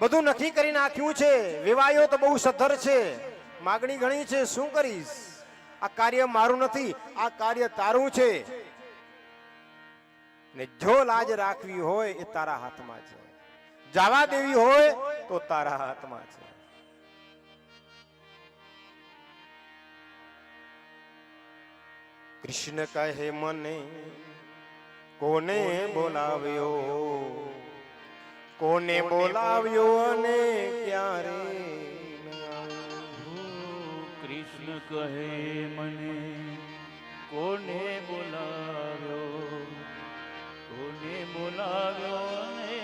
બધું નથી કરી નાખ્યું છે. વિવાયો તો બહુ સદ્ધર છે. માગણી ઘણી છે. શું કરીશ? આ કાર્ય મારું નથી. આ કાર્ય તારું છે. ને જો લાજ રાખવી હોય એ તારા હાથમાં છે. જવા દેવી હોય તો તારા હાથમાં છે. કૃષ્ણ કહે મને કોને બોલાવ્યો? કોને બોલાવ્યો અને ક્યારે કૃષ્ણ કહે મને કોને બોલાવ્યો કોને બોલાવ્યો અને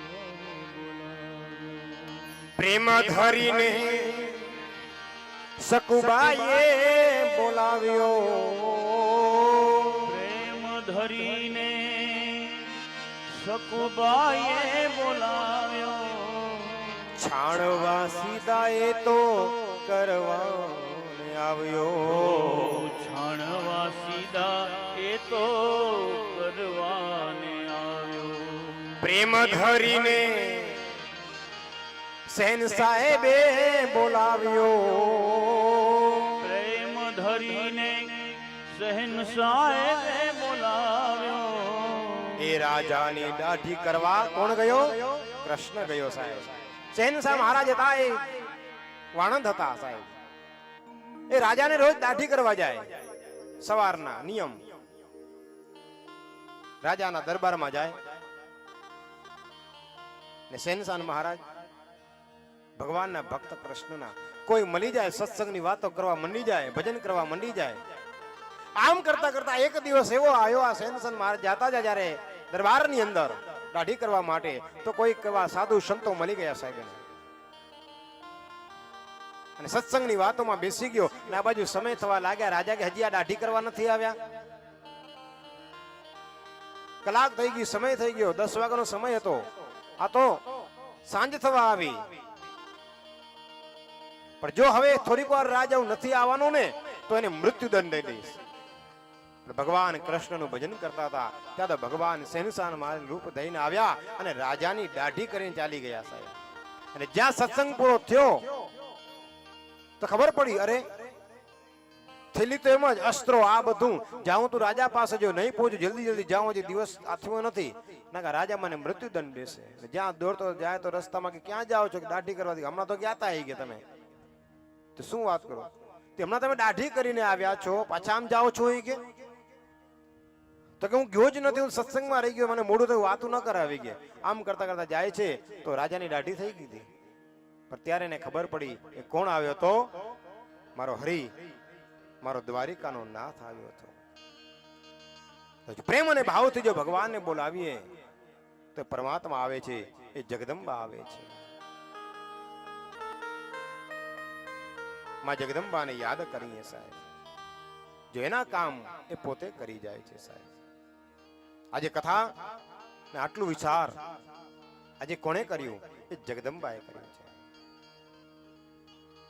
ક્યારે બોલાવ્યો? પ્રેમ ધરીને સકુબાઈએ બોલાવ્યો પ્રેમ ધરીને સકુબાઈએ બોલાવ્યો છાણવા સીધા એ તો કરવા આવ્યો છાણવા સીધા એ તો કરવાને આવ્યો પ્રેમ ધરીને સેન સાહેબે બોલાવ્યો પ્રેમ ધરીને શહેનશાહે બોલાવ્યો એ રાજાની દાઢી કરવા કોણ ગયો? કૃષ્ણ ગયો સાહેબ. શહેનશાહ મહારાજ હતા એ? વાણંદ હતા સાહેબ. એ રાજાને રોજ દાઢી કરવા જાય. સવારના નિયમ. રાજાના દરબારમાં જાય. ને શહેનશાહ મહારાજ, ભગવાનના ભક્ત કૃષ્ણના. કોઈ મળી જાય, સત્સંગની વાતો કરવા મંડી જાય, ભજન કરવા મંડી જાય. આમ કરતા કરતા એક દિવસ એવો આવ્યો આ સેનસન મહારાજ જાતા જ જ્યારે દરબારની અંદર દાઢી કરવા માટે, તો કોઈ એવા સાધુ સંતો મળી ગયા સાહેબ અને સત્સંગની વાતોમાં બેસી ગયો અને આ બાજુ સમય થવા લાગ્યા. રાજા કે હજી આ દાઢી કરવા નથી આવ્યા? કલાક થઈ ગઈ, સમય થઈ ગયો. દસ વાગ્યાનો સમય હતો. આ તો સાંજ થવા આવી. પણ જો હવે થોડીક વાર રાજા નથી આવવાનો ને, તો એને મૃત્યુદંડ દઈ દઈશ. ભગવાન કૃષ્ણનું ભજન કરતા હતા. ત્યાં તો ભગવાન સેનસાન મહારાજ રૂપ દઈને આવ્યા અને રાજાની દાઢી કરીને ચાલી ગયા સાહેબ. અને જ્યાં સત્સંગ પૂરો થયો, તો ખબર પડી, અરે, થેલી તો એમ જ અસ્ત્રો આ બધું. જાઉં તું રાજા પાસે જો નહીં પહોંચું, જલ્દી જલ્દી જાઉં હજી દિવસ આથમો નથી ના રાજા, મને મૃત્યુદંડ દેશે. જ્યાં દોડતો જાય તો રસ્તામાં કે ક્યાં જાઓ છો કે દાઢી કરવાથી હમણાં તો ક્યાં આવી ગયા તમે? તો શું વાત કરો? હમણાં તમે દાઢી કરીને આવ્યા છો, પાછા આમ જાઓ છો એ કે? તો કે હું ગયો જ નથી, હું સત્સંગમાં રહી ગયો, મને મોડું થયું, વાતું ન કરાવી ગયા. આમ કરતા કરતા જાય છે, તો રાજાની દાઢી થઈ ગઈ હતી. પણ ત્યારે એને ખબર પડી એ કોણ આવ્યો હતો? મારો હરી, મારો દ્વારિકાનો નાથ આવ્યો હતો. પ્રેમ અને ભાવથી જો ભગવાનને બોલાવીએ, તો પરમાત્મા આવે છે, એ જગદંબા આવે છે. માં જગદંબાને યાદ કરીએ સાહેબ. જો એના કામ એ પોતે કરી જાય છે સાહેબ. આજે કથા ને આટલું વિચાર આજે કોણે કર્યું? એ જગદંબાએ કર્યું છે.